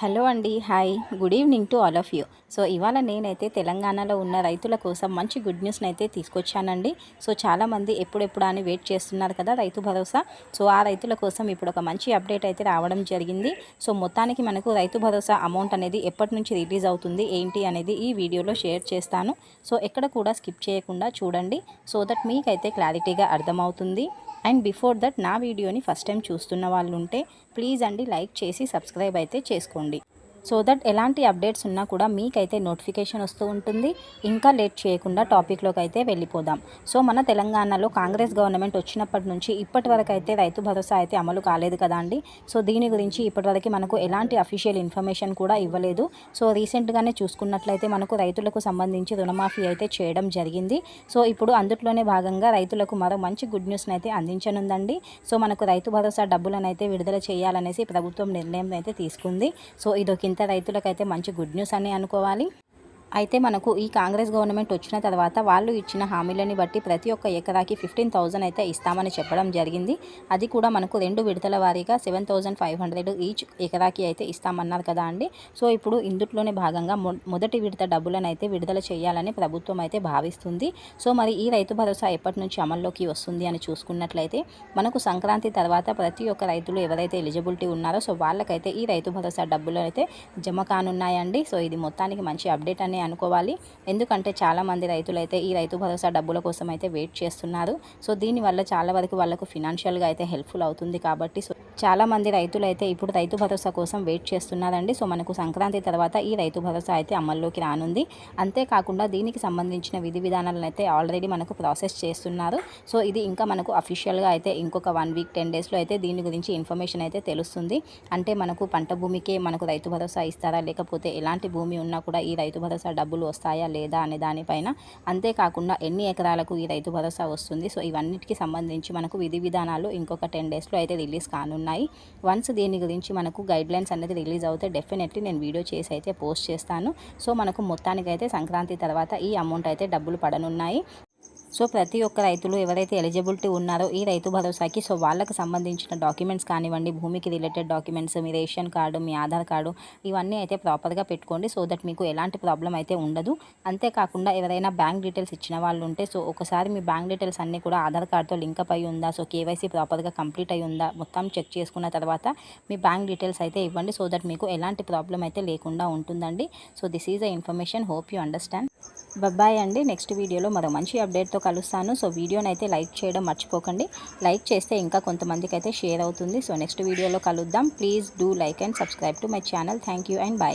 Hello అండి hi. Good evening to all of you. So ఇవాళ నేనైతే తెలంగాణలో ఉన్న రైతుల కోసం మంచి గుడ్ న్యూస్ని అయితే తీసుకొచ్చానండి. సో చాలామంది ఎప్పుడెప్పుడు అని వెయిట్ చేస్తున్నారు కదా రైతు భరోసా. సో ఆ రైతుల కోసం ఇప్పుడు ఒక మంచి అప్డేట్ అయితే రావడం జరిగింది. సో మొత్తానికి మనకు రైతు భరోసా అమౌంట్ అనేది ఎప్పటి నుంచి రిలీజ్ అవుతుంది ఏంటి అనేది ఈ వీడియోలో షేర్ చేస్తాను. సో ఎక్కడ కూడా స్కిప్ చేయకుండా చూడండి. సో దట్ మీకైతే క్లారిటీగా అర్థమవుతుంది. అండ్ బిఫోర్ దట్ నా వీడియోని ఫస్ట్ టైం చూస్తున్న వాళ్ళు ఉంటే ప్లీజ్ అండి లైక్ చేసి సబ్స్క్రైబ్ అయితే చేసుకోండి. సో దట్ ఎలాంటి అప్డేట్స్ ఉన్నా కూడా మీకైతే నోటిఫికేషన్ వస్తూ ఉంటుంది. ఇంకా లేట్ చేయకుండా టాపిక్లోకి అయితే వెళ్ళిపోదాం. సో మన తెలంగాణలో కాంగ్రెస్ గవర్నమెంట్ వచ్చినప్పటి నుంచి ఇప్పటి వరకు అయితే రైతు భరోసా అయితే అమలు కాలేదు కదా అండి. సో దీని గురించి ఇప్పటివరకు మనకు ఎలాంటి అఫీషియల్ ఇన్ఫర్మేషన్ కూడా ఇవ్వలేదు. సో రీసెంట్గానే చూసుకున్నట్లయితే మనకు రైతులకు సంబంధించి రుణమాఫీ అయితే చేయడం జరిగింది. సో ఇప్పుడు అందుట్లోనే భాగంగా రైతులకు మరో మంచి గుడ్ న్యూస్ని అయితే అందించనుందండి. సో మనకు రైతు భరోసా డబ్బులను అయితే విడుదల చేయాలనేసి ప్రభుత్వం నిర్ణయం అయితే తీసుకుంది. సో ఇదొక ఇంత రైతులకైతే మంచి గుడ్ న్యూస్ అని అనుకోవాలి. అయితే మనకు ఈ కాంగ్రెస్ గవర్నమెంట్ వచ్చిన తర్వాత వాళ్ళు ఇచ్చిన హామీలని బట్టి ప్రతి ఒక్క ఎకరాకి ఫిఫ్టీన్ థౌజండ్ అయితే ఇస్తామని చెప్పడం జరిగింది. అది కూడా మనకు రెండు విడతల వారీగా seven thousand five hundred each ఎకరాకి అయితే ఇస్తామన్నారు కదా అండి. సో ఇప్పుడు ఇందుట్లోనే భాగంగా మొదటి విడత డబ్బులను అయితే విడుదల చేయాలని ప్రభుత్వం అయితే భావిస్తుంది. సో మరి ఈ రైతు భరోసా ఎప్పటి నుంచి అమల్లోకి వస్తుంది అని చూసుకున్నట్లయితే మనకు సంక్రాంతి తర్వాత ప్రతి ఒక్క రైతులు ఎవరైతే ఎలిజిబిలిటీ ఉన్నారో సో వాళ్ళకైతే ఈ రైతు భరోసా డబ్బులు అయితే జమ కానున్నాయండి. సో ఇది మొత్తానికి మంచి అప్డేట్ అనే అనుకోవాలి. ఎందుకంటే చాలామంది రైతులు అయితే ఈ రైతు భరోసా డబ్బుల కోసం అయితే వెయిట్ చేస్తున్నారు. సో దీనివల్ల చాలా వరకు వాళ్ళకు ఫినాన్షియల్గా అయితే హెల్ప్ఫుల్ అవుతుంది కాబట్టి సో చాలామంది రైతులు అయితే ఇప్పుడు రైతు భరోసా కోసం వెయిట్ చేస్తున్నారండి. సో మనకు సంక్రాంతి తర్వాత ఈ రైతు భరోసా అయితే అమల్లోకి రానుంది. అంతేకాకుండా దీనికి సంబంధించిన విధి విధానాలను అయితే ఆల్రెడీ మనకు ప్రాసెస్ చేస్తున్నారు. సో ఇది ఇంకా మనకు అఫీషియల్గా అయితే ఇంకొక వన్ వీక్ టెన్ డేస్లో అయితే దీని గురించి ఇన్ఫర్మేషన్ అయితే తెలుస్తుంది. అంటే మనకు పంట భూమికే మనకు రైతు భరోసా ఇస్తారా? లేకపోతే ఎలాంటి భూమి ఉన్నా కూడా ఈ రైతు భరోసా డబ్బులు వస్తాయా లేదా అనే దానిపైన అంతేకాకుండా ఎన్ని ఎకరాలకు ఈ రైతు భరోసా వస్తుంది? సో ఇవన్నిటికి సంబంధించి మనకు విధి విధానాలు ఇంకొక టెన్ డేస్లో అయితే రిలీజ్ కానున్నాయి. వన్స్ దీని గురించి మనకు గైడ్లైన్స్ అనేది రిలీజ్ అవుతే డెఫినెట్లీ నేను వీడియో చేసి అయితే పోస్ట్ చేస్తాను. సో మనకు మొత్తానికైతే సంక్రాంతి తర్వాత ఈ అమౌంట్ అయితే డబ్బులు పడనున్నాయి. సో ప్రతి ఒక్క రైతులు ఎవరైతే ఎలిజిబిలిటీ ఉన్నారో ఈ రైతు భరోసాకి సో వాళ్ళకి సంబంధించిన డాక్యుమెంట్స్ కానివ్వండి భూమికి రిలేటెడ్ డాక్యుమెంట్స్ మీ రేషన్ కార్డు మీ ఆధార్ కార్డు ఇవన్నీ అయితే ప్రాపర్గా పెట్టుకోండి. సో దట్ మీకు ఎలాంటి ప్రాబ్లం అయితే ఉండదు. అంతేకాకుండా ఎవరైనా బ్యాంక్ డీటెయిల్స్ ఇచ్చిన వాళ్ళు ఉంటే సో ఒకసారి మీ బ్యాంక్ డీటెయిల్స్ అన్నీ కూడా ఆధార్ కార్డుతో లింకప్ అయి ఉందా సో కేవైసీ ప్రాపర్గా కంప్లీట్ అయి ఉందా మొత్తం చెక్ చేసుకున్న తర్వాత మీ బ్యాంక్ డీటెయిల్స్ అయితే ఇవ్వండి. సో దట్ మీకు ఎలాంటి ప్రాబ్లం అయితే లేకుండా ఉంటుందండి. So this is a information. Hope you understand. Bye అండి. నెక్స్ట్ వీడియోలో మరో మంచి అప్డేట్తో కలుస్తాను. సో వీడియోని అయితే లైక్ చేయడం మర్చిపోకండి. లైక్ చేస్తే ఇంకా కొంతమందికి అయితే షేర్ అవుతుంది. సో నెక్స్ట్ వీడియోలో కలుద్దాం. Please do like and subscribe to my channel thank you and bye